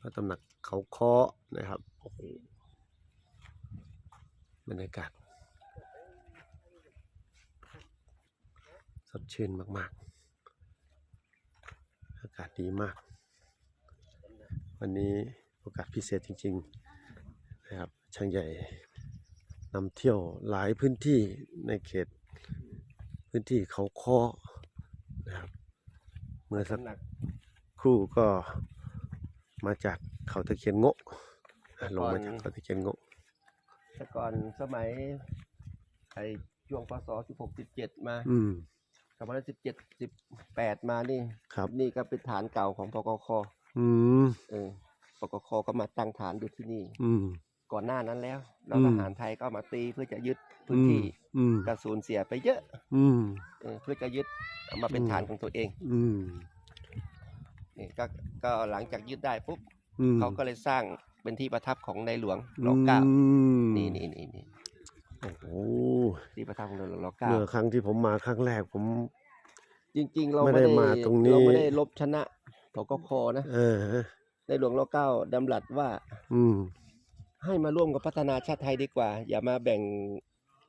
พระตำหนักเขาเคาะนะครับโอ้โหบรรยากาศสดชื่นมาก ๆ อากาศดีมาก วันนี้โอกาสพิเศษจริง ๆ นะครับช่างใหญ่นำเที่ยวหลายพื้นที่ในเขตพื้นที่เขาเคาะนะครับ เมื่อสักน้ำหนักครู่ก็ มาจากเขาตะเคียนโงะแต่ลงก่อนมาจากเขาตะเคียนโงะแต่ก่อนสมัยไอ้ช่วงพศสิบหกสิบเจ็ดมาอืมสองพันสิบเจ็ดสิบแปดมานี่ครับ นี่ก็เป็นฐานเก่าของปกคอืมเออปกคก็มาตั้งฐานอยู่ที่นี่ อืม ก่อนหน้านั้นแล้วแล้วอืมทหารไทยก็มาตีเพื่อจะยึดพื้นที่อืม กระสูญเสียไปเยอะ อืม เออเพื่อจะยึดเอามาเป็นอืม ฐานของตัวเอง อืมนี่ ก็ก็หลังจากยึดได้ปุ๊บอืมเขาก็เลยสร้างเป็นที่ประทับของในหลวงรอเก้าอืมนี่นี่นี่นี่โอ้โหที่ประทับของในหลวงรอเก้าเมื่อครั้งที่ผมมาครั้งแรกผม จริง ๆ เราไม่ไม่ได้ได้มาตรงนี้เราไม่ได้ลบชนะปกคนะเออในหลวงรอเก้าดำรัสว่า อืมให้มาร่วมกับพัฒนาชาติไทยดีกว่า อย่ามาแบ่ง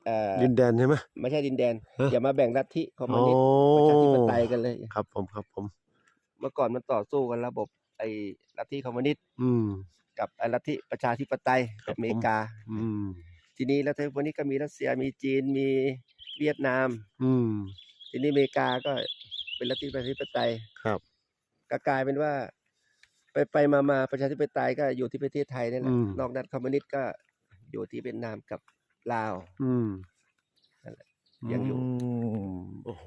เอ่อดินแดนใช่ไหมไม่ใช่ดินแดนฮะอย่ามาแบ่งลัทธิคอมมิวนิสต์ประชาธิปไตยกันเลย ครับผมครับผม เมื่อก่อนมันต่อสู้กันระบบ ไอ้ลัทธิคอมมิวนิสต์อืม กับไอ้ลัทธิประชาธิปไตยครับอเมริกา อืม ทีนี้ลัทธิพวกนี้ก็มีรัสเซียมีจีนมีเวียดนาม อืม ทีนี้อเมริกาก็เป็นลัทธิประชาธิปไตยครับ ก็กลายเป็นว่า ไปไปมามาประชาธิปไตยก็อยู่ที่ประเทศไทยนี่แหละอืม นอกนั้นคอมมิวนิสต์ก็อยู่ที่เวียดนามกับลาว อืมนั่นแหละยังอยู่ มโอ้โห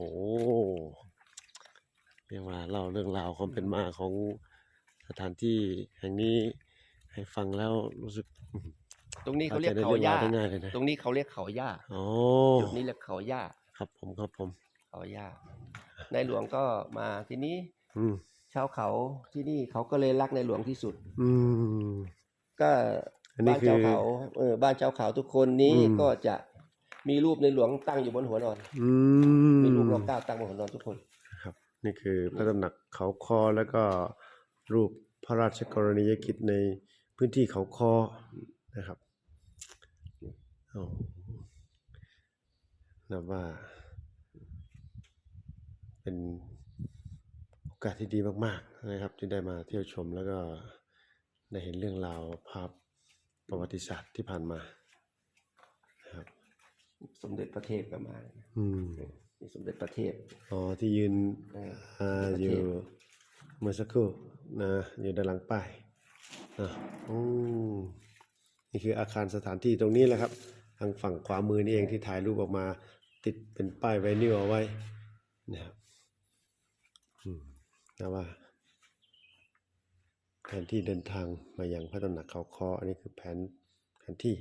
เรียกว่าเล่าเรื่องราวความเป็นมาของสถานที่แห่งนี้ให้ฟังแล้วรู้สึกตรงนี้เขาเรียกข้เขาใจในย่ารื่องรวได้ง่ายเลยนะตรงนี้เขาเรียกเขาย่าโอ้จุดนี้เรียกเขาย่าครับผมครับผม เขาย่าในหลวงก็มาทีนี้อืมชาวเขาที่นี่เขาก็เลยรักในหลวงที่สุด อืมก็อันนี้บ้านเจ้าคือเขาเออบ้านเจ้าเขาทุกคนนี้อืมก็จะมีรูปในหลวงตั้งอยู่บนหัวนอน อืมมีรูปรอเก้าตั้งบนหัวนอนทุกคนครับ นี่คือพระตำหนักเขาคอแล้วก็รูปพระราชกรณียกิจในพื้นที่เขาคอนะครับโอ้นับว่า เป็นโอกาสที่ดีมาก ๆ นะครับ ที่ได้มาเที่ยวชมแล้วก็ได้เห็นเรื่องราวภาพประวัติศาสตร์ที่ผ่านมานะครับ สมเด็จพระเทพก็มาอืม มีสมเด็จพระเทพอ๋อที่ยืนเอออ่าประอเทศ ยู่เมื่อสักครู่นะอยู่ด้านหลังป้ายนะอืมนี่คืออาคารสถานที่ตรงนี้แหละครับ ทางฝั่งขวามือนี่เองที่ถ่ายรูปออกมาติดเป็นป้ายไวนิวเอาไว้นะครับอืมนะว่าแผนที่เดินทางมาอยังพระตำหนักเขาคออันนี้คือแผนแผนที่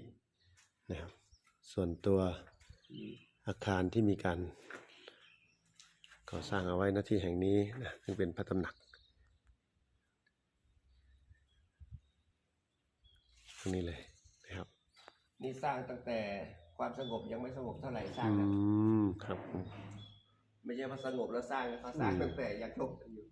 นะครับ ส่วนตัวอาคารที่มีการ ก่อสร้างเอาไว้หน้าที่แห่งนี้นะซึ่งเป็นพระตำหนักตรงนี้เลยนะครับ นี่สร้างตั้งแต่ความสงบยังไม่สงบเท่าไหร่สร้างอืนะม ครับผมไม่ใช่ว่าสงบแล้วสร้างนะเขาสร้างตั้งแต่ยังชกกันอยู่